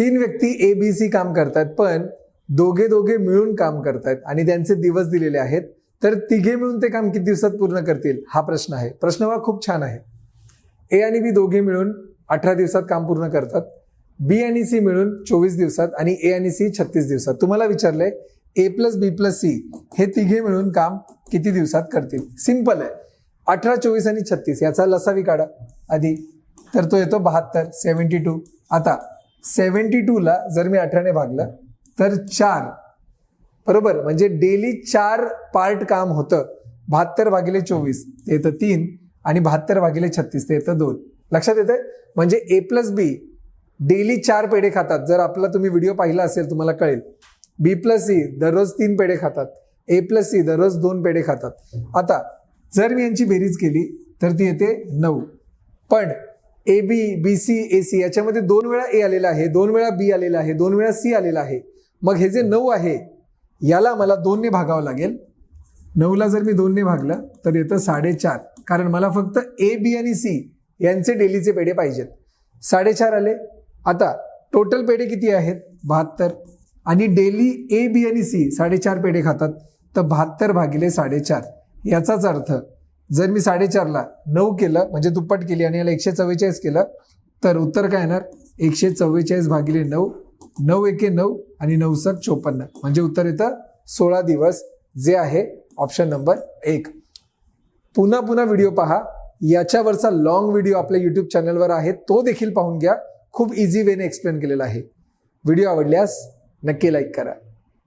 तीन व्यक्ती A B C काम करतात पण दोघे दोघे मिळून काम करतात आणि त्यांचे दिवस दिलेले आहेत. तर तिघे मिळून ते काम किती दिवसात पूर्ण करतील? हा प्रश्न आहे. प्रश्न हा खूप छान आहे. ए आणि बी दोघे मिळून अठरा दिवसात काम पूर्ण करतात. बी आणि सी मिळून चोवीस दिवसात आणि ए आणि सी छत्तीस दिवसात. तुम्हाला विचारलंय A plus B plus C हे तिघे मिळून काम किती दिवसात करतील? सिंपल आहे. अठरा चोवीस आणि छत्तीस याचा लसावी काढा. आधी. तर तो येतो बहात्तर सेव्हन्टी टू आता. सेवन्टी टूला जर मी अठराने भागलं तर चार. बरोबर? म्हणजे डेली चार पार्ट काम होतं. बहात्तर भागिले चोवीस ते येतं तीन. आणि बहात्तर भागिले छत्तीस ते येतं दोन. लक्षात येतंय? म्हणजे ए प्लस बी डेली चार पेढे खातात. जर आपला तुम्ही व्हिडिओ पाहिला असेल तुम्हाला कळेल. बी प्लस सी दररोज तीन पेढे खातात. ए प्लस सी दररोज दोन पेढे खातात. आता जर मी यांची बेरीज केली तर ती येते नऊ. पण A B B C A C याच्यामध्ये दोन वेळा ए आलेला आहे दोन वेळा बी आलेला आहे दोन वेळा सी आलेला आहे. मग हे जे नऊ आहे याला मला दोनने भागावं लागेल. नऊला जर मी दोनने भागलं तर येतं साडेचार. कारण मला फक्त ए बी आणि सी यांचे डेलीचे पेढे पाहिजेत. साडेचार आले. आता टोटल पेढे किती आहेत? बहात्तर. आणि डेली ए बी आणि सी साडेचार पेढे खातात तर बहात्तर भागिले साडेचार. याचाच अर्थ जर मी साडेचारला नऊ केलं म्हणजे दुप्पट केली आणि याला एकशे चव्वेचाळीस केलं तर उत्तर काय येणार? एकशे चव्वेचाळीस भागिले नऊ नऊ एके नऊ आणि नऊ सक चोपन्न. म्हणजे उत्तर येतं सोळा दिवस जे आहे ऑप्शन नंबर एक. पुन्हा पुन्हा व्हिडिओ पहा. याच्यावरचा लॉंग व्हिडिओ आपल्या यूट्यूब चॅनलवर आहे. तो देखील पाहून घ्या. खूप इझी वेने एक्सप्लेन केलेला आहे. व्हिडिओ आवडल्यास नक्की लाईक करा.